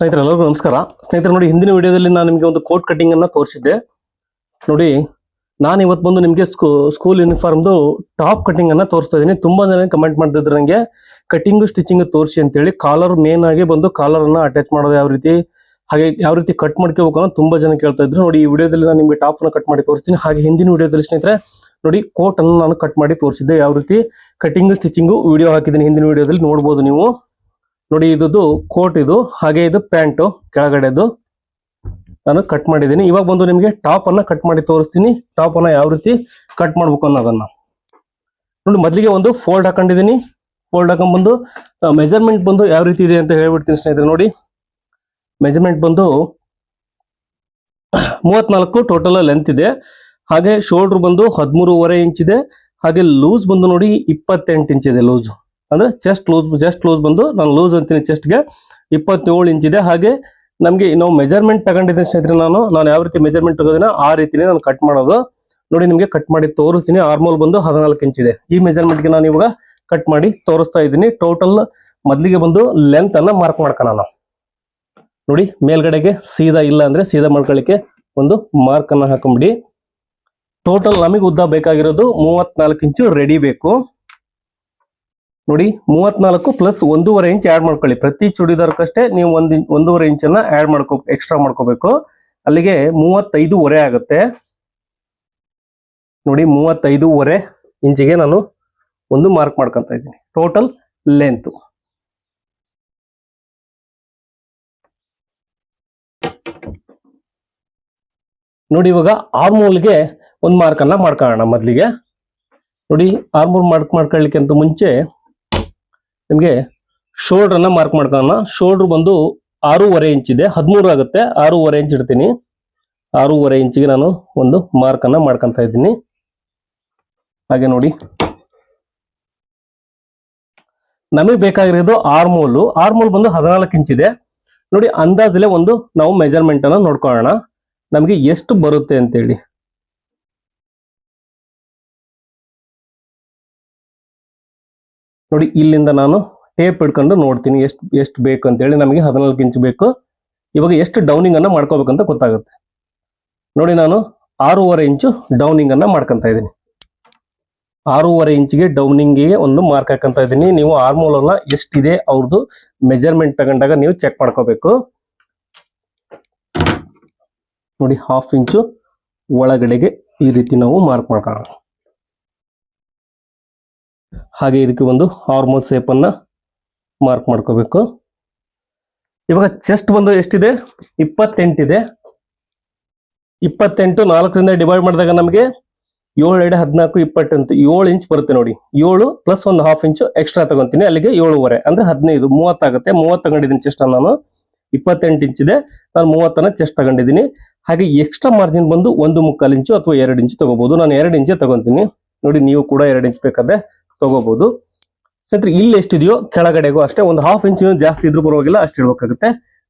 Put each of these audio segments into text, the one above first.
ಸ್ನೇಹಿತರೆ, ಎಲ್ಲರಿಗೂ ನಮಸ್ಕಾರ. ಸ್ನೇಹಿತರೆ, ನೋಡಿ, ಹಿಂದಿನ ವಿಡಿಯೋದಲ್ಲಿ ನಾನು ನಿಮಗೆ ಒಂದು ಕೋಟ್ ಕಟಿಂಗ್ ಅನ್ನ ತೋರಿಸಿದ್ದೆ. ನೋಡಿ, ನಾನು ಇವತ್ತು ಬಂದು ನಿಮಗೆ ಸ್ಕೂಲ್ ಯೂನಿಫಾರ್ಮ್ದು ಟಾಪ್ ಕಟಿಂಗ್ ಅನ್ನ ತೋರಿಸ್ತಾ ಇದ್ದೀನಿ. ತುಂಬಾ ಜನ ಕಮೆಂಟ್ ಮಾಡ್ತಿದ್ರು ನನಗೆ ಕಟಿಂಗ್ ಸ್ಟಿಚಿಂಗ್ ತೋರಿಸಿ ಅಂತೇಳಿ. ಕಾಲರ್ ಮೇನ್ ಆಗಿ ಬಂದು ಕಾಲರ್ ಅನ್ನ ಅಟ್ಯಾಚ್ ಮಾಡೋದು ಯಾವ ರೀತಿ, ಹಾಗೆ ಯಾವ ರೀತಿ ಕಟ್ ಮಾಡ್ಕೋಬೇಕು ಅನ್ನೋ ತುಂಬಾ ಜನ ಕೇಳ್ತಾ ಇದ್ರು. ನೋಡಿ, ಈ ವಿಡಿಯೋದಲ್ಲಿ ನಾನು ನಿಮಗೆ ಟಾಪ್ ಅನ್ನ ಕಟ್ ಮಾಡಿ ತೋರಿಸ್ತೀನಿ. ಹಾಗೆ ಹಿಂದಿನ ವಿಡಿಯೋದಲ್ಲಿ ಸ್ನೇಹಿತರೆ, ನೋಡಿ, ಕೋಟ್ ಅನ್ನು ನಾನು ಕಟ್ ಮಾಡಿ ತೋರಿಸಿದ್ದೆ ಯಾವ ರೀತಿ. ಕಟಿಂಗ್ ಸ್ಟಿಚಿಂಗು ವಿಡಿಯೋ ಹಾಕಿದ್ದೀನಿ ಹಿಂದಿನ ವಿಡಿಯೋದಲ್ಲಿ. ನೋಡ್ಬೋದು ನೀವು. ನೋಡಿ ಇದು ಕೋಟ್ ಇದು, ಹಾಗೆ ಇದು ಪ್ಯಾಂಟು, ಕೆಳಗಡೆದು ನಾನು ಕಟ್ ಮಾಡಿದ್ದೀನಿ. ಇವಾಗ ಬಂದು ನಿಮಗೆ ಟಾಪ್ ಅನ್ನ ಕಟ್ ಮಾಡಿ ತೋರಿಸ್ತೀನಿ. ಟಾಪ್ ಅನ್ನ ಯಾವ ರೀತಿ ಕಟ್ ಮಾಡ್ಬೇಕು ಅನ್ನೋದನ್ನ. ನೋಡಿ, ಮೊದಲಿಗೆ ಒಂದು ಫೋಲ್ಡ್ ಹಾಕೊಂಡಿದ್ದೀನಿ. ಫೋಲ್ಡ್ ಹಾಕೊಂಡ್ಬಂದು ಮೆಜರ್ಮೆಂಟ್ ಬಂದು ಯಾವ ರೀತಿ ಇದೆ ಅಂತ ಹೇಳ್ಬಿಡ್ತೀನಿ ಸ್ನೇಹಿತರೆ, ನೋಡಿ. ಮೆಜರ್ಮೆಂಟ್ ಬಂದು ಮೂವತ್ನಾಲ್ಕು ಟೋಟಲ್ ಲೆಂತ್ ಇದೆ. ಹಾಗೆ ಶೋಲ್ಡರ್ ಬಂದು ಹದಿಮೂರುವರೆ ಇಂಚ್ ಇದೆ. ಹಾಗೆ ಲೂಸ್ ಬಂದು ನೋಡಿ ಇಪ್ಪತ್ತೆಂಟು ಇಂಚ್ ಇದೆ ಲೂಸ್ ಅಂದ್ರೆ ಚೆಸ್ಟ್ ಲೂಸ್ ಜಸ್ಟ್ ಲೂಸ್ ಬಂದು ನಾನು ಲೂಸ್ ಅಂತೀನಿ ಚೆಸ್ಟ್ಗೆ ಇಪ್ಪತ್ತೇಳು ಇಂಚ್ ಇದೆ. ಹಾಗೆ ನಮಗೆ ನಾವು ಮೆಜರ್ಮೆಂಟ್ ತಗೊಂಡಿದ್ದೀನಿ ಸ್ನೇಹಿತರೆ ನಾನು. ನಾನು ಯಾವ ರೀತಿ ಮೆಜರ್ಮೆಂಟ್ ತಗೋದಿನ ಆ ರೀತಿನೇ ನಾನು ಕಟ್ ಮಾಡೋದು. ನೋಡಿ ನಿಮಗೆ ಕಟ್ ಮಾಡಿ ತೋರಿಸ್ತೀನಿ. ಆರ್ಮೋಲ್ ಬಂದು ಹದಿನಾಲ್ಕು ಇಂಚ್ ಇದೆ. ಈ ಮೆಜರ್ಮೆಂಟ್ಗೆ ನಾನು ಇವಾಗ ಕಟ್ ಮಾಡಿ ತೋರಿಸ್ತಾ ಇದ್ದೀನಿ. ಟೋಟಲ್ ಮೊದಲಿಗೆ ಬಂದು ಲೆಂತ್ ಅನ್ನ ಮಾರ್ಕ್ ಮಾಡ್ಕೋಣ ನಾನು. ನೋಡಿ, ಮೇಲ್ಗಡೆಗೆ ಸೀದಾ ಇಲ್ಲ ಅಂದ್ರೆ ಸೀದಾ ಮಾಡ್ಕೊಳ್ಳಿಕ್ಕೆ ಒಂದು ಮಾರ್ಕ್ ಅನ್ನ ಹಾಕೊಂಬಿಡಿ. ಟೋಟಲ್ ನಮಗೆ ಉದ್ದ ಬೇಕಾಗಿರೋದು ಮೂವತ್ನಾಲ್ಕು ಇಂಚು ರೆಡಿ ಬೇಕು. ನೋಡಿ, ಮೂವತ್ನಾಲ್ಕು ಪ್ಲಸ್ ಒಂದೂವರೆ ಇಂಚ್ ಆ್ಯಡ್ ಮಾಡ್ಕೊಳ್ಳಿ. ಪ್ರತಿ ಚೂಡಿದಾರ್ಕಷ್ಟೇ ನೀವು ಒಂದು ಒಂದೂವರೆ ಇಂಚನ್ನ ಆ್ಯಡ್ ಮಾಡ್ಕೋ ಎಕ್ಸ್ಟ್ರಾ ಮಾಡ್ಕೋಬೇಕು. ಅಲ್ಲಿಗೆ ಮೂವತ್ತೈದೂವರೆ ಆಗುತ್ತೆ. ನೋಡಿ, ಮೂವತ್ತೈದೂವರೆ ಇಂಚಿಗೆ ನಾನು ಒಂದು ಮಾರ್ಕ್ ಮಾಡ್ಕೊತಾ ಇದ್ದೀನಿ. ಟೋಟಲ್ ಲೆಂತು ನೋಡಿ, ಇವಾಗ ಆರ್ಮೂಲ್ಗೆ ಒಂದು ಮಾರ್ಕ್ ಅನ್ನ ಮಾಡ್ಕೊಳ್ಳೋಣ ಮೊದಲಿಗೆ. ನೋಡಿ ಆರ್ಮೂಲ್ ಮಾರ್ಕ್ ಮಾಡ್ಕೊಳ್ಳಿಕ್ಕಿಂತ ಮುಂಚೆ ನಿಮಗೆ ಶೋಲ್ಡರ್ ಅನ್ನ ಮಾರ್ಕ್ ಮಾಡ್ಕೊಳ್ಳೋಣ. ಶೋಲ್ಡರ್ ಬಂದು ಆರೂವರೆ ಇಂಚ್ ಇದೆ. ಹದಿಮೂರು ಆಗುತ್ತೆ. ಆರೂವರೆ ಇಂಚ್ ಇಡ್ತೀನಿ. ಆರೂವರೆ ಇಂಚಿಗೆ ನಾನು ಒಂದು ಮಾರ್ಕ್ ಅನ್ನ ಮಾಡ್ಕೊಂತ ಇದ್ದೀನಿ. ಹಾಗೆ ನೋಡಿ. ನಮಗೆ ಬೇಕಾಗಿರೋದು ಆರ್ಮೋಲು ಆರ್ಮೋಲ್ ಬಂದು ಹದಿನಾಲ್ಕು ಇಂಚ್ ಇದೆ. ನೋಡಿ, ಅಂದಾಜಲ್ಲೇ ಒಂದು ನಾವು ಮೆಜರ್ಮೆಂಟ್ ಅನ್ನ ನೋಡ್ಕೊಳ್ಳೋಣ. ನಮಗೆ ಎಷ್ಟು ಬರುತ್ತೆ ಅಂತೇಳಿ. ನೋಡಿ, ಇಲ್ಲಿಂದ ನಾನು ಟೇಪ್ ಹಿಡ್ಕೊಂಡು ನೋಡ್ತೀನಿ ಎಷ್ಟು ಎಷ್ಟು ಬೇಕು ಅಂತೇಳಿ. ನಮಗೆ ಹದಿನಾಲ್ಕು ಇಂಚ್ ಬೇಕು. ಇವಾಗ ಎಷ್ಟು ಡೌನಿಂಗ್ ಅನ್ನ ಮಾಡ್ಕೋಬೇಕಂತ ಗೊತ್ತಾಗುತ್ತೆ. ನೋಡಿ, ನಾನು ಆರೂವರೆ ಇಂಚು ಡೌನಿಂಗ್ ಅನ್ನ ಮಾಡ್ಕೊಂತ ಇದ್ದೀನಿ. ಆರೂವರೆ ಇಂಚಿಗೆ ಡೌನಿಂಗಿಗೆ ಒಂದು ಮಾರ್ಕ್ ಹಾಕಂತ ಇದ್ದೀನಿ. ನೀವು ಆರ್ಮೋಲ್ ಅಲ್ಲ ಎಷ್ಟಿದೆ ಅವ್ರದ್ದು ಮೆಜರ್ಮೆಂಟ್ ತಗೊಂಡಾಗ ನೀವು ಚೆಕ್ ಮಾಡ್ಕೋಬೇಕು. ನೋಡಿ ಹಾಫ್ ಇಂಚು ಒಳಗಡೆಗೆ ಈ ರೀತಿ ನಾವು ಮಾರ್ಕ್ ಮಾಡ್ಕೊಳ್ಳೋಣ. ಹಾಗೆ ಇದಕ್ಕೆ ಒಂದು ಹಾರ್ಮೋನ್ ಸೇಪ್ ಅನ್ನ ಮಾರ್ಕ್ ಮಾಡ್ಕೋಬೇಕು. ಇವಾಗ ಚೆಸ್ಟ್ ಬಂದು ಎಷ್ಟಿದೆ? ಇಪ್ಪತ್ತೆಂಟಿದೆ ಇಪ್ಪತ್ತೆಂಟು ನಾಲ್ಕರಿಂದ ಡಿವೈಡ್ ಮಾಡಿದಾಗ ನಮಗೆ ಏಳು ಎರಡು ಹದಿನಾಲ್ಕು ಇಪ್ಪತ್ತೆಂಟು ಏಳು ಇಂಚ್ ಬರುತ್ತೆ ನೋಡಿ. ಏಳು ಪ್ಲಸ್ ಒಂದು ಹಾಫ್ ಇಂಚು ಎಕ್ಸ್ಟ್ರಾ ತಗೊಂತೀನಿ. ಅಲ್ಲಿಗೆ ಏಳುವರೆ ಅಂದ್ರೆ ಹದಿನೈದು ಮೂವತ್ತಾಗುತ್ತೆ ಮೂವತ್ತು ತಗೊಂಡಿದ್ದೀನಿ ಚೆಸ್ಟ್ ನಾನು. ಇಪ್ಪತ್ತೆಂಟು ಇಂಚ್ ಇದೆ. ನಾನು ಮೂವತ್ತನ ಚೆಸ್ಟ್ ತಗೊಂಡಿದ್ದೀನಿ. ಹಾಗೆ ಎಕ್ಸ್ಟ್ರಾ ಮಾರ್ಜಿನ್ ಬಂದು ಒಂದು ಮುಕ್ಕಾಲು ಇಂಚು ಅಥವಾ ಎರಡು ಇಂಚು ತಗೋಬಹುದು ನಾನು ಎರಡು ಇಂಚೇ ತಗೊಂತೀನಿ. ನೋಡಿ, ನೀವು ಕೂಡ ಎರಡು ಇಂಚ್ ಬೇಕಾದ್ರೆ ತಗೋಬಹುದು ಸ್ನೇಹಿತರೆ, ಇಲ್ಲಿ ಎಷ್ಟಿದೆಯೋ ಕೆಳಗಡೆಗೂ ಅಷ್ಟೇ, ಒಂದು ಹಾಫ್ ಇಂಚ್ ಜಾಸ್ತಿ ಇದ್ರೂ ಪರವಾಗಿಲ್ಲ, ಅಷ್ಟು ಇಡಬೇಕಾಗುತ್ತೆ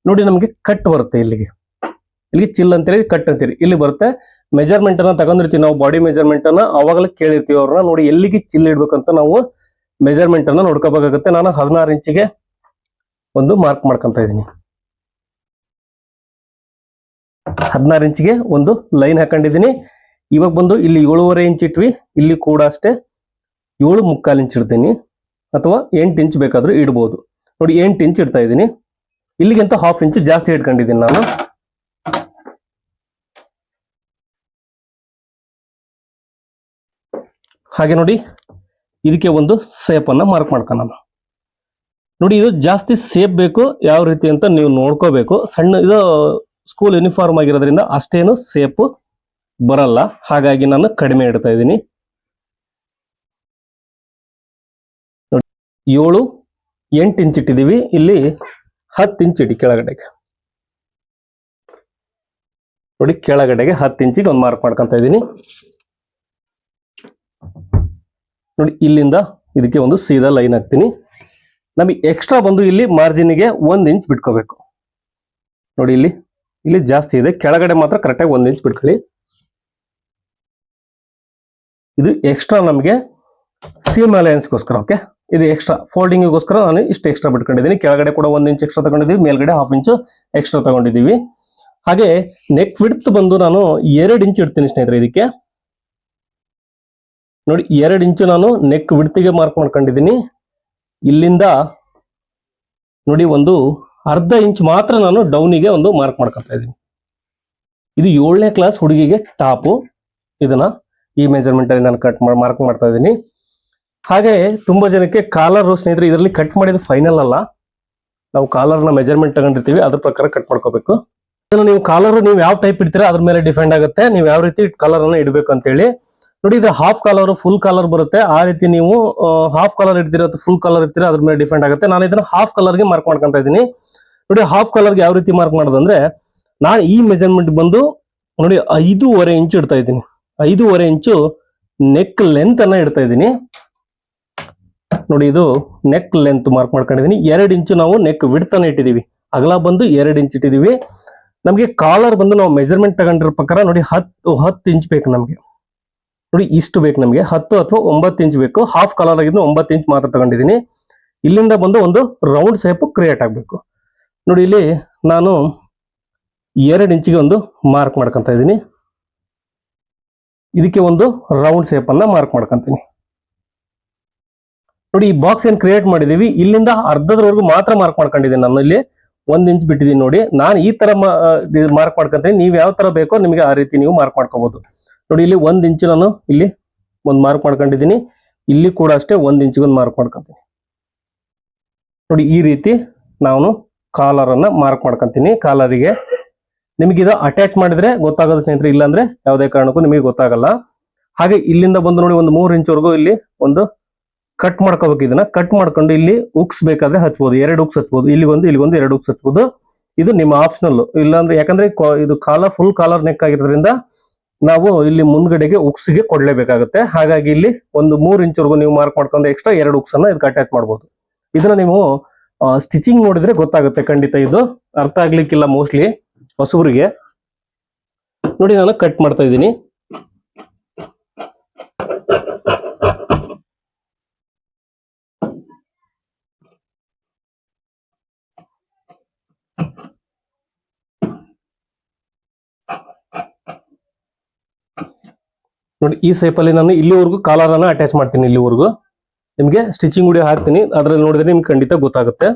ನೋಡಿ ನಮಗೆ ಕಟ್ ಬರುತ್ತೆ ಇಲ್ಲಿಗೆ. ಇಲ್ಲಿಗೆ ಚಿಲ್ ಅಂತೇಳಿ ಕಟ್ ಅಂತೀರಿ. ಇಲ್ಲಿ ಬರುತ್ತೆ. ಮೆಜರ್ಮೆಂಟ್ ಅನ್ನ ತಗೊಂಡಿರ್ತೀವಿ ನಾವು ಬಾಡಿ ಮೆಜರ್ಮೆಂಟ್ ಅನ್ನ. ಅವಾಗಲೇ ಕೇಳಿರ್ತೀವಿ ಅವ್ರನ್ನ. ನೋಡಿ, ಎಲ್ಲಿಗೆ ಚಿಲ್ ಇಡ್ಬೇಕಂತ ನಾವು ಮೆಜರ್ಮೆಂಟ್ ಅನ್ನ ನೋಡ್ಕೋಬೇಕಾಗುತ್ತೆ. ನಾನು ಹದಿನಾರು ಇಂಚಿಗೆ ಒಂದು ಮಾರ್ಕ್ ಮಾಡ್ಕೊಂತ ಇದ್ದೀನಿ. ಹದಿನಾರು ಇಂಚಿಗೆ ಒಂದು ಲೈನ್ ಹಾಕೊಂಡಿದ್ದೀನಿ. ಇವಾಗ ಬಂದು ಇಲ್ಲಿ ಏಳುವರೆ ಇಂಚ್ ಇಟ್ವಿ. ಇಲ್ಲಿ ಕೂಡ ಅಷ್ಟೇ. ಏಳು ಮುಕ್ಕಾಲು ಇಂಚ್ ಇಡ್ತೀನಿ ಅಥವಾ ಎಂಟು ಇಂಚ್ ಬೇಕಾದರೂ ಇಡ್ಬೋದು. ನೋಡಿ, ಎಂಟು ಇಂಚ್ ಇಡ್ತಾ ಇದ್ದೀನಿ. ಇಲ್ಲಿಗಿಂತ ಹಾಫ್ ಇಂಚ್ ಜಾಸ್ತಿ ಇಟ್ಕೊಂಡಿದ್ದೀನಿ ನಾನು. ಹಾಗೆ ನೋಡಿ, ಇದಕ್ಕೆ ಒಂದು ಸೇಪನ್ನು ಮಾರ್ಕ್ ಮಾಡ್ಕೊಳ್ಳೋಣ ನೋಡಿ, ಇದು ಜಾಸ್ತಿ ಸೇಪ್ ಬೇಕು, ಯಾವ ರೀತಿ ಅಂತ ನೀವು ನೋಡ್ಕೋಬೇಕು. ಸಣ್ಣ, ಇದು ಸ್ಕೂಲ್ ಯೂನಿಫಾರ್ಮ್ ಆಗಿರೋದ್ರಿಂದ ಅಷ್ಟೇನು ಸೇಪ್ ಬರಲ್ಲ. ಹಾಗಾಗಿ ನಾನು ಕಡಿಮೆ ಇಡ್ತಾ ಇದ್ದೀನಿ. ಏಳು, ಎಂಟು ಇಂಚ್ ಇಟ್ಟಿದ್ದೀವಿ. ಇಲ್ಲಿ ಹತ್ತು ಇಂಚ್ ಇಡಿ ಕೆಳಗಡೆಗೆ. ನೋಡಿ, ಕೆಳಗಡೆಗೆ ಹತ್ತು ಇಂಚಿಗೆ ಒಂದು ಮಾರ್ಕ್ ಮಾಡ್ಕೊಂತ ಇದ್ದೀನಿ. ನೋಡಿ, ಇಲ್ಲಿಂದ ಇದಕ್ಕೆ ಒಂದು ಸೀದಾ ಲೈನ್ ಹಾಕ್ತೀನಿ. ನಮಗೆ ಎಕ್ಸ್ಟ್ರಾ ಬಂದು ಇಲ್ಲಿ ಮಾರ್ಜಿನ್ಗೆ ಒಂದು ಇಂಚ್ ಬಿಟ್ಕೋಬೇಕು. ನೋಡಿ, ಇಲ್ಲಿ ಇಲ್ಲಿ ಜಾಸ್ತಿ ಇದೆ. ಕೆಳಗಡೆ ಮಾತ್ರ ಕರೆಕ್ಟಾಗಿ ಒಂದು ಇಂಚ್ ಬಿಟ್ಕೊಳ್ಳಿ. ಇದು ಎಕ್ಸ್ಟ್ರಾ ನಮಗೆ ಸೀಮ್ ಅಲಯನ್ಸ್ಗೋಸ್ಕರ ಓಕೆ ಇದು ಎಕ್ಸ್ಟ್ರಾ ಫೋಲ್ಡಿಂಗಿಗೋಸ್ಕರ ನಾನು ಇಷ್ಟು ಎಕ್ಸ್ಟ್ರಾ ಬಿಟ್ಕೊಂಡಿದ್ದೀನಿ. ಕೆಳಗಡೆ ಕೂಡ ಒಂದು ಇಂಚ್ ಎಕ್ಸ್ಟ್ರಾ ತಗೊಂಡಿದ್ದೀವಿ, ಮೇಲ್ಗಡೆ ಹಾಫ್ ಇಂಚು ಎಕ್ಸ್ಟ್ರಾ ತಗೊಂಡಿದ್ದೀವಿ. ಹಾಗೆ ನೆಕ್ ವಿಡ್ತ್ ಬಂದು ನಾನು ಎರಡು ಇಂಚ್ ಇಡ್ತೀನಿ ಸ್ನೇಹಿತರೆ ಇದಕ್ಕೆ. ನೋಡಿ, ಎರಡು ಇಂಚು ನಾನು ನೆಕ್ ವಿಡ್ತಿಗೆ ಮಾರ್ಕ್ ಮಾಡ್ಕೊಂಡಿದ್ದೀನಿ. ಇಲ್ಲಿಂದ ನೋಡಿ, ಒಂದು ಅರ್ಧ ಇಂಚ್ ಮಾತ್ರ ನಾನು ಡೌನಿಗೆ ಒಂದು ಮಾರ್ಕ್ ಮಾಡ್ಕೊತಾ ಇದ್ದೀನಿ. ಇದು ಏಳನೇ ಕ್ಲಾಸ್ ಹುಡುಗಿಗೆ ಟಾಪು ಇದನ್ನ ಈ ಮೆಜರ್ಮೆಂಟ್ ಅಲ್ಲಿ ನಾನು ಕಟ್ ಮಾರ್ಕ್ ಮಾಡ್ತಾ ಇದ್ದೀನಿ. ಹಾಗೆ ತುಂಬಾ ಜನಕ್ಕೆ ಕಾಲರ್ ಸ್ನೇಹಿತರೆ, ಇದರಲ್ಲಿ ಕಟ್ ಮಾಡಿದ ಫೈನಲ್ ಅಲ್ಲ. ನಾವು ಕಾಲರ್ನ ಮೆಜರ್ಮೆಂಟ್ ತಗೊಂಡಿರ್ತೀವಿ, ಅದ್ರ ಪ್ರಕಾರ ಕಟ್ ಮಾಡ್ಕೋಬೇಕು. ನೀವು ಕಾಲರ್ ನೀವು ಯಾವ ಟೈಪ್ ಇಡ್ತೀರಾ, ಅದ್ರ ಮೇಲೆ ಡಿಪೆಂಡ್ ಆಗುತ್ತೆ. ನೀವು ಯಾವ ರೀತಿ ಕಾಲರ್ ಅನ್ನ ಇಡಬೇಕು ಅಂತ ಹೇಳಿ ನೋಡಿ, ಇದು ಹಾಫ್ ಕಾಲರ್ ಫುಲ್ ಕಾಲರ್ ಬರುತ್ತೆ. ಆ ರೀತಿ ನೀವು ಹಾಫ್ ಕಾಲರ್ ಇಡ್ತೀರಾ ಅಥವಾ ಫುಲ್ ಕಾಲರ್ ಇಡ್ತೀರಾ, ಅದ್ರ ಮೇಲೆ ಡಿಪೆಂಡ್ ಆಗುತ್ತೆ. ನಾನು ಇದನ್ನ ಹಾಫ್ ಕಲರ್ಗೆ ಮಾರ್ಕ್ ಮಾಡ್ಕೊಂತ ಇದ್ದೀನಿ. ನೋಡಿ ಹಾಫ್ ಕಲರ್ಗೆ ಯಾವ ರೀತಿ ಮಾರ್ಕ್ ಮಾಡೋದಂದ್ರೆ, ನಾನು ಈ ಮೆಜರ್ಮೆಂಟ್ ಬಂದು, ನೋಡಿ, ಐದೂವರೆ ಇಂಚು ಇಡ್ತಾ ಇದ್ದೀನಿ. ಐದೂವರೆ ಇಂಚು ನೆಕ್ ಲೆಂತ್ ಅನ್ನ ಇಡ್ತಾ ಇದ್ದೀನಿ. ನೋಡಿ ಇದು ನೆಕ್ ಲೆಂತ್ ಮಾರ್ಕ್ ಮಾಡ್ಕೊಂಡಿದ್ದೀನಿ ಎರಡು ಇಂಚು ನಾವು ನೆಕ್ ವಿಡ್ತನ ಇಟ್ಟಿದೀವಿ. ಅಗಲ ಬಂದು ಎರಡು ಇಂಚ್ ಇಟ್ಟಿದೀವಿ. ನಮಗೆ ಕಾಲರ್ ಬಂದು ನಾವು ಮೆಜರ್ಮೆಂಟ್ ತಗೊಂಡಿರೋ ಪ್ರಕಾರ ನೋಡಿ ಹತ್ತು ಹತ್ತು ಇಂಚ್ ಬೇಕು ನಮಗೆ. ನೋಡಿ ಇಷ್ಟು ಬೇಕು ನಮಗೆ. ಹತ್ತು ಅಥವಾ ಒಂಬತ್ತು ಇಂಚ್ ಬೇಕು. ಹಾಫ್ ಕಾಲರ್ ಆಗಿದ್ದು ಒಂಬತ್ತು ಇಂಚ್ ಮಾತ್ರ ತಗೊಂಡಿದ್ದೀನಿ ಇಲ್ಲಿಂದ ಬಂದು ಒಂದು ರೌಂಡ್ ಶೇಪ್ ಕ್ರಿಯೇಟ್ ಆಗಬೇಕು. ನೋಡಿ ಇಲ್ಲಿ ನಾನು ಎರಡು ಇಂಚಿಗೆ ಒಂದು ಮಾರ್ಕ್ ಮಾಡ್ಕೊಂತ ಇದ್ದೀನಿ. ಇದಕ್ಕೆ ಒಂದು ರೌಂಡ್ ಶೇಪ್ ಅನ್ನ ಮಾರ್ಕ್ ಮಾಡ್ಕೊಂತೀನಿ. ನೋಡಿ, ಈ ಬಾಕ್ಸ್ ಏನ್ ಕ್ರಿಯೇಟ್ ಮಾಡಿದೀವಿ, ಇಲ್ಲಿಂದ ಅರ್ಧದವರೆಗೂ ಮಾತ್ರ ಮಾರ್ಕ್ ಮಾಡ್ಕೊಂಡಿದ್ದೀನಿ ನಾನು ಇಲ್ಲಿ ಒಂದ್ ಇಂಚ್ ಬಿಟ್ಟಿದ್ದೀನಿ ನೋಡಿ. ನಾನು ಈ ತರ ಮಾರ್ಕ್ ಮಾಡ್ಕೊಂತೀನಿ. ನೀವು ಯಾವ ತರ ಬೇಕೋ ನಿಮಗೆ ಆ ರೀತಿ ನೀವು ಮಾರ್ಕ್ ಮಾಡ್ಕೋಬಹುದು ನೋಡಿ, ಇಲ್ಲಿ ಒಂದ್ ಇಂಚು ನಾನು ಇಲ್ಲಿ ಒಂದ್ ಮಾರ್ಕ್ ಮಾಡ್ಕೊಂಡಿದ್ದೀನಿ. ಇಲ್ಲಿ ಕೂಡ ಅಷ್ಟೇ ಒಂದ್ ಇಂಚ್ಗೊಂದು ಮಾರ್ಕ್ ಮಾಡ್ಕೊಂತೀನಿ. ನೋಡಿ, ಈ ರೀತಿ ನಾನು ಕಾಲರ್ ಅನ್ನ ಮಾರ್ಕ್ ಮಾಡ್ಕೊಂತೀನಿ. ಕಾಲರಿಗೆ ನಿಮಗೆ ಇದು ಅಟ್ಯಾಚ್ ಮಾಡಿದ್ರೆ ಗೊತ್ತಾಗೋದು ಸ್ನೇಹಿತರೆ, ಇಲ್ಲಾಂದ್ರೆ ಯಾವುದೇ ಕಾರಣಕ್ಕೂ ನಿಮಗೆ ಗೊತ್ತಾಗಲ್ಲ. ಹಾಗೆ ಇಲ್ಲಿಂದ ಬಂದು ನೋಡಿ, ಒಂದು ಮೂರು ಇಂಚ್ವರೆಗೂ ಇಲ್ಲಿ ಒಂದು ಕಟ್ ಮಾಡ್ಕೋಬೇಕು ಇದನ್ನ. ಕಟ್ ಮಾಡ್ಕೊಂಡು ಇಲ್ಲಿ ಉಕ್ಸ್ ಬೇಕಾದ್ರೆ ಹಚ್ಬೋದು. ಎರಡು ಉಕ್ಸ್ ಹಚ್ಬೋದು. ಇಲ್ಲಿ ಒಂದು ಇಲ್ಲಿ ಒಂದು, ಎರಡು ಉಕ್ಸ್ ಹಚ್ಬೋದು. ಇದು ನಿಮ್ಮ ಆಪ್ಷನಲ್ ಇಲ್ಲಾಂದ್ರೆ ಯಾಕಂದ್ರೆ ಇದು ಕಾಲರ್ ಫುಲ್ ಕಾಲರ್ ನೆಕ್ ಆಗಿರೋದ್ರಿಂದ ನಾವು ಇಲ್ಲಿ ಮುಂದ್ಗಡೆಗೆ ಉಕ್ಸ್ಗೆ ಕೊಡ್ಲೇಬೇಕಾಗುತ್ತೆ. ಹಾಗಾಗಿ ಇಲ್ಲಿ ಒಂದು ಮೂರು ಇಂಚ್ವರೆಗೂ ನೀವು ಮಾರ್ಕ್ ಮಾಡ್ಕೊಂಡು ಎಕ್ಸ್ಟ್ರಾ ಎರಡು ಉಕ್ಸ್ ಅನ್ನ ಇದಕ್ಕೆ ಅಟ್ಯಾಚ್ ಮಾಡ್ಬೋದು. ಇದನ್ನ ನೀವು ಸ್ಟಿಚಿಂಗ್ ನೋಡಿದ್ರೆ ಗೊತ್ತಾಗುತ್ತೆ ಖಂಡಿತ ಇದು. ಅರ್ಥ ಆಗ್ಲಿಕ್ಕಿಲ್ಲ ಮೋಸ್ಟ್ಲಿ ಹೊಸಬರಿಗೆ. ನೋಡಿ ನಾನು ಕಟ್ ಮಾಡ್ತಾ ಇದ್ದೀನಿ. ನೋಡಿ, ಈ ಸೈಪಲ್ಲಿ ನಾನು ಇಲ್ಲಿವರೆಗೂ ಕಾಲರ್ ಅನ್ನ ಅಟ್ಯಾಚ್ ಮಾಡ್ತೀನಿ ಇಲ್ಲಿವರೆಗೂ. ನಿಮಗೆ ಸ್ಟಿಚಿಂಗ್ ವಿಡಿಯೋ ಹಾಕ್ತೀನಿ. ಅದ್ರಲ್ಲಿ ನೋಡಿದ್ರೆ ನಿಮ್ಗೆ ಖಂಡಿತ ಗೊತ್ತಾಗುತ್ತೆ.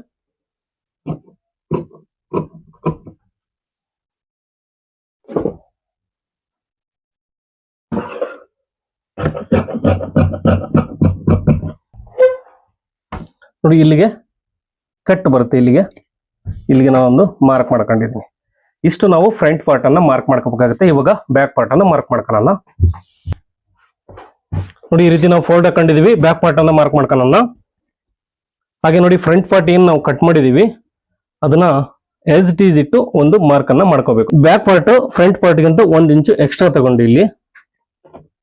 ನೋಡಿ, ಇಲ್ಲಿಗೆ ಕಟ್ ಬರುತ್ತೆ ಇಲ್ಲಿಗೆ. ಇಲ್ಲಿಗೆ ನಾವೊಂದು ಮಾರ್ಕ್ ಮಾಡ್ಕೊಂಡಿದ್ದೀನಿ ಇಷ್ಟು ನಾವು ಫ್ರಂಟ್ ಪಾರ್ಟ್ ಅನ್ನ ಮಾರ್ಕ್ ಮಾಡ್ಕೋಬೇಕಾಗುತ್ತೆ. ಇವಾಗ ಬ್ಯಾಕ್ ಪಾರ್ಟ್ ಅನ್ನ ಮಾರ್ಕ್ ಮಾಡ್ಕೊಳ್ಳೋಣ. ನೋಡಿ, ಈ ರೀತಿ ನಾವು ಫೋಲ್ಡ್ ಹಾಕೊಂಡಿದೀವಿ. ಬ್ಯಾಕ್ ಪಾರ್ಟ್ ಅನ್ನ ಮಾರ್ಕ್ ಮಾಡ್ಕೊಳ್ಳೋಣ ಹಾಗೆ ನೋಡಿ ಫ್ರಂಟ್ ಪಾರ್ಟ್ ಏನ್ ನಾವು ಕಟ್ ಮಾಡಿದೀವಿ. ಅದನ್ನ ಎಸ್ ಇಟ್ ಈಸ್ ಇಟ್ಟು ಒಂದು ಮಾರ್ಕ್ ಅನ್ನ ಮಾಡ್ಕೋಬೇಕು. ಬ್ಯಾಕ್ ಪಾರ್ಟ್ ಫ್ರಂಟ್ ಪಾರ್ಟ್ ಗಿಂತ ಒಂದ್ ಇಂಚು ಎಕ್ಸ್ಟ್ರಾ ತಗೊಂಡು ಇಲ್ಲಿ.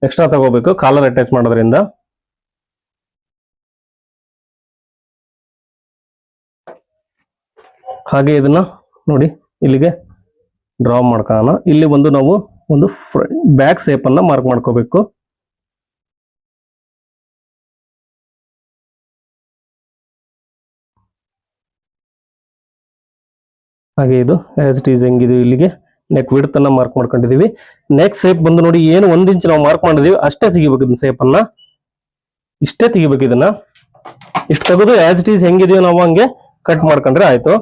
ಎಕ್ಸ್ಟ್ರಾ ತಗೋಬೇಕು ಕಾಲರ್ ಅಟ್ಯಾಚ್ ಮಾಡೋದ್ರಿಂದ. ಹಾಗೆ ಇದನ್ನ ನೋಡಿ, ಇಲ್ಲಿಗೆ ಡ್ರಾ ಮಾಡ್ಕೊಳ್ಳೋಣ. ಇಲ್ಲಿ ಒಂದು ನಾವು ಒಂದು ಬ್ಯಾಕ್ ಸೇಪ್ ಅನ್ನ ಮಾರ್ಕ್ ಮಾಡ್ಕೋಬೇಕು. ಹಾಗೆ ಇದು ಆಸ್ ಇಟ್ ಈಸ್ ಹೆಂಗಿದು ಇಲ್ಲಿಗೆ ನೆಕ್ ವಿಡ್ತ್ ಅನ್ನ ಮಾರ್ಕ್ ಮಾಡ್ಕೊಂಡಿದೀವಿ ನೆಕ್ ಸೇಪ್ ಬಂದು ನೋಡಿ ಏನು ಒಂದ್ ಇಂಚ್ ನಾವು ಮಾರ್ಕ್ ಮಾಡಿದೀವಿ, ಅಷ್ಟೇ ತೆಗಿಬೇಕು ಇದನ್ನ ಸೇಪ್ ಅನ್ನ. ಇಷ್ಟೇ ತೆಗಿಬೇಕು ಇದನ್ನ. ಇಷ್ಟು ತೆಗೆದು ಆಸ್ ಇಟ್ ಈಸ್ ಹೆಂಗಿದೆಯೋ ನಾವು ಹಂಗೆ ಕಟ್ ಮಾಡ್ಕೊಂಡ್ರೆ ಆಯ್ತು.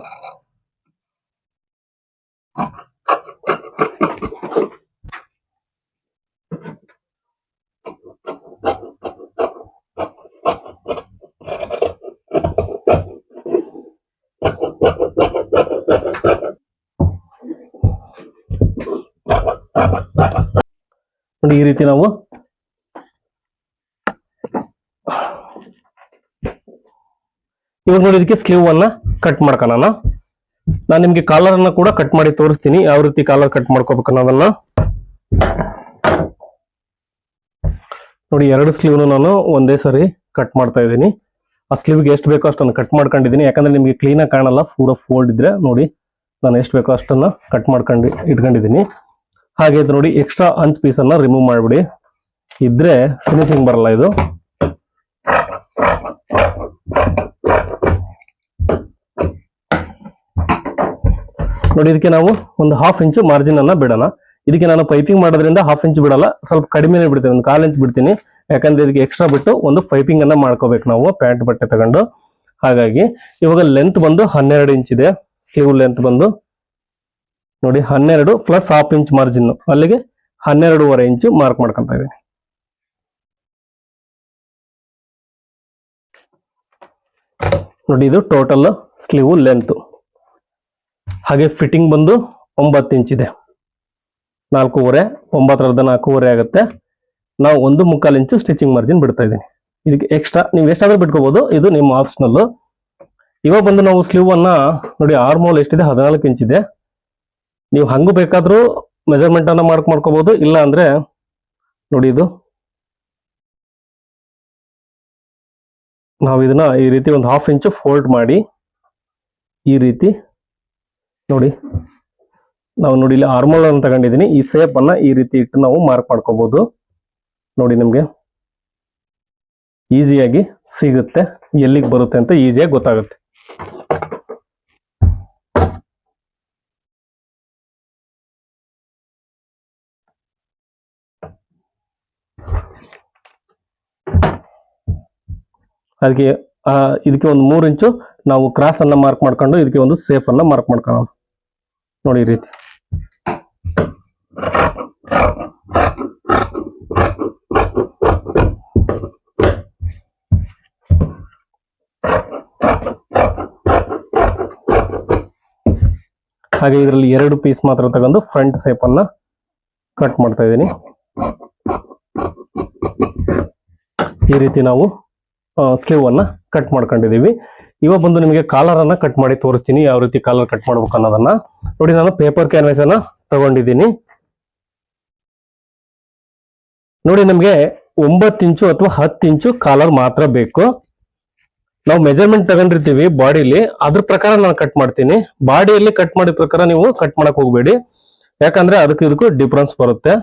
ನೋಡಿ ಈ ರೀತಿ ನಾವು ಇವಾಗ ನೋಡಿ ಇದಕ್ಕೆ ಸ್ಲೀವ್ ಅನ್ನ ಕಟ್ ಮಾಡ್ಕೊಳ್ಳೋಣ. ನಾನು ನಿಮ್ಗೆ ಕಾಲರ್ ಅನ್ನ ಕೂಡ ಕಟ್ ಮಾಡಿ ತೋರಿಸ್ತೀನಿ. ಯಾವ ರೀತಿ ಕಾಲರ್ ಕಟ್ ಮಾಡ್ಕೋಬೇಕು ಅನ್ನೋದನ್ನ. ನೋಡಿ ಎರಡು ಸ್ಲೀವ್ನು ನಾನು ಒಂದೇ ಸರಿ ಕಟ್ ಮಾಡ್ತಾ ಇದ್ದೀನಿ. ಆ ಸ್ಲೀವ್ಗೆ ಎಷ್ಟು ಬೇಕೋ ಅಷ್ಟನ್ನು ಕಟ್ ಮಾಡ್ಕೊಂಡಿದ್ದೀನಿ. ಯಾಕಂದ್ರೆ ನಿಮಗೆ ಕ್ಲೀನಾಗಿ ಕಾಣಲ್ಲ, ಪೂರ ಫೋಲ್ಡ್ ಇದ್ರೆ ನೋಡಿ ನಾನು ಎಷ್ಟು ಬೇಕೋ ಅಷ್ಟನ್ನ ಕಟ್ ಮಾಡ್ಕೊಂಡು ಇಟ್ಕೊಂಡಿದ್ದೀನಿ. ಹಾಗೆ ಇದು ನೋಡಿ ಎಕ್ಸ್ಟ್ರಾ ಅಂಚ್ ಪೀಸ್ ಅನ್ನ ರಿಮೂವ್ ಮಾಡಿಬಿಡಿ. ಇದ್ರೆ ಫಿನಿಶಿಂಗ್ ಬರಲ್ಲ ಇದು. ನೋಡಿ, ಇದಕ್ಕೆ ನಾವು ಒಂದು ಹಾಫ್ ಇಂಚು ಮಾರ್ಜಿನ್ ಅನ್ನ ಬಿಡೋಣ. ಇದಕ್ಕೆ ನಾನು ಪೈಪಿಂಗ್ ಮಾಡೋದ್ರಿಂದ ಹಾಫ್ ಇಂಚ್ ಬಿಡಲ್ಲ, ಸ್ವಲ್ಪ ಕಡಿಮೆನೆ ಬಿಡ್ತೀನಿ, ಒಂದು ಕಾಲು ಇಂಚ್ ಬಿಡ್ತೀನಿ. ಯಾಕಂದ್ರೆ ಇದಕ್ಕೆ ಎಕ್ಸ್ಟ್ರಾ ಬಿಟ್ಟು ಒಂದು ಪೈಪಿಂಗ್ ಅನ್ನ ಮಾಡ್ಕೋಬೇಕು ನಾವು ಪ್ಯಾಂಟ್ ಬಟ್ಟೆ ತಗೊಂಡು. ಹಾಗಾಗಿ ಇವಾಗ ಲೆಂತ್ ಬಂದು ಹನ್ನೆರಡು ಇಂಚ್ ಇದೆ ಸ್ಲೀವ್ ಲೆಂತ್ ಬಂದು. ನೋಡಿ ಹನ್ನೆರಡು ಪ್ಲಸ್ ಹಾಫ್ ಇಂಚ್ ಮಾರ್ಜಿನ್ ಅಲ್ಲಿಗೆ ಹನ್ನೆರಡೂವರೆ ಇಂಚು ಮಾರ್ಕ್ ಮಾಡ್ಕೊಂತ ಇದ್ದೀನಿ. ನೋಡಿ ಇದು ಟೋಟಲ್ ಸ್ಲೀವ್ ಲೆಂತ್ ಹಾಗೆ ಫಿಟ್ಟಿಂಗ್ ಬಂದು ಒಂಬತ್ತು ಇಂಚ್ ಇದೆ. ನಾಲ್ಕೂವರೆ ಒಂಬತ್ತರದ ನಾಲ್ಕೂವರೆ ಆಗುತ್ತೆ. ನಾವು ಒಂದು ಮುಕ್ಕಾಲು ಇಂಚು ಸ್ಟಿಚಿಂಗ್ ಮಾರ್ಜಿನ್ ಬಿಡ್ತಾ ಇದ್ದೀನಿ. ಇದಕ್ಕೆ ಎಕ್ಸ್ಟ್ರಾ ನೀವು ಎಷ್ಟಾದ್ರೂ ಬಿಟ್ಕೋಬಹುದು ಇದು ನಿಮ್ಮ ಆಪ್ಷನಲ್ ಇವಾಗ ಬಂದು ನಾವು ಸ್ಲೀವ್ ಅನ್ನ ನೋಡಿ ಆರ್ಮೋಲ್ ಎಷ್ಟಿದೆ? ಹದಿನಾಲ್ಕು ಇಂಚ್ ಇದೆ. ನೀವು ಹಂಗೂ ಬೇಕಾದರೂ ಮೆಜರ್ಮೆಂಟ್ ಅನ್ನ ಮಾರ್ಕ್ ಮಾಡ್ಕೋಬಹುದು ಇಲ್ಲ ಅಂದ್ರೆ ನೋಡಿ ಇದು. ನಾವು ಇದನ್ನ ಈ ರೀತಿ ಒಂದು ಹಾಫ್ ಇಂಚು ಫೋಲ್ಡ್ ಮಾಡಿ ಈ ರೀತಿ ನೋಡಿ. ನಾವು ನೋಡಿ ಇಲ್ಲಿ ಆರ್ಮೋಲ್ ಅನ್ನು ತಗೊಂಡಿದ್ದೀನಿ ಈ ಸೇಪ್ ಅನ್ನ ಈ ರೀತಿ ಇಟ್ಟು ನಾವು ಮಾರ್ಕ್ ಮಾಡ್ಕೋಬಹುದು ನೋಡಿ ನಿಮ್ಗೆ. ಈಸಿಯಾಗಿ ಸಿಗುತ್ತೆ, ಎಲ್ಲಿಗೆ ಬರುತ್ತೆ ಅಂತ ಈಸಿಯಾಗಿ ಗೊತ್ತಾಗುತ್ತೆ. ಅದಕ್ಕೆ ಇದಕ್ಕೆ ಒಂದು ಮೂರು ಇಂಚು ನಾವು ಕ್ರಾಸ್ ಅನ್ನ ಮಾರ್ಕ್ ಮಾಡ್ಕೊಂಡು ಇದಕ್ಕೆ ಒಂದು ಸೇಫ್ ಅನ್ನ ಮಾರ್ಕ್ ಮಾಡ್ಕೊಳ್ಳೋಣ. ನೋಡಿ ಈ ರೀತಿ. ಹಾಗೆ ಇದರಲ್ಲಿ ಎರಡು ಪೀಸ್ ಮಾತ್ರ ತಗೊಂಡು ಫ್ರಂಟ್ ಸೇಪ್ ಅನ್ನ ಕಟ್ ಮಾಡ್ತಾ ಇದ್ದೀನಿ. ಈ ರೀತಿ ನಾವು ಸ್ಲೀವ್ ಅನ್ನ ಕಟ್ ಮಾಡ್ಕೊಂಡಿದೀವಿ ಇವಾಗ ಬಂದು ನಿಮಗೆ ಕಾಲರ್ ಅನ್ನ ಕಟ್ ಮಾಡಿ ತೋರಿಸ್ತೀನಿ. ಯಾವ ರೀತಿ ಕಾಲರ್ ಕಟ್ ಮಾಡ್ಬೇಕು ಅನ್ನೋದನ್ನ. ನೋಡಿ, ನಾನು ಪೇಪರ್ ಕ್ಯಾನ್ವಾಸ್ ಅನ್ನ ತಗೊಂಡಿದ್ದೀನಿ. ನೋಡಿ, ನಮಗೆ ಒಂಬತ್ತು ಇಂಚು ಅಥವಾ ಹತ್ತು ಇಂಚು ಕಾಲರ್ ಮಾತ್ರ ಬೇಕು. ನಾವು ಮೆಜರ್ಮೆಂಟ್ ತಗೊಂಡಿರ್ತೀವಿ ಬಾಡಿಲಿ. ಅದ್ರ ಪ್ರಕಾರ ನಾನು ಕಟ್ ಮಾಡ್ತೀನಿ. ಬಾಡಿಯಲ್ಲಿ ಕಟ್ ಮಾಡಿದ ಪ್ರಕಾರ ನೀವು ಕಟ್ ಮಾಡಕ್ ಹೋಗ್ಬೇಡಿ. ಯಾಕಂದ್ರೆ ಅದಕ್ಕೆ ಇದಕ್ಕೂ ಡಿಫ್ರೆನ್ಸ್ ಬರುತ್ತೆ.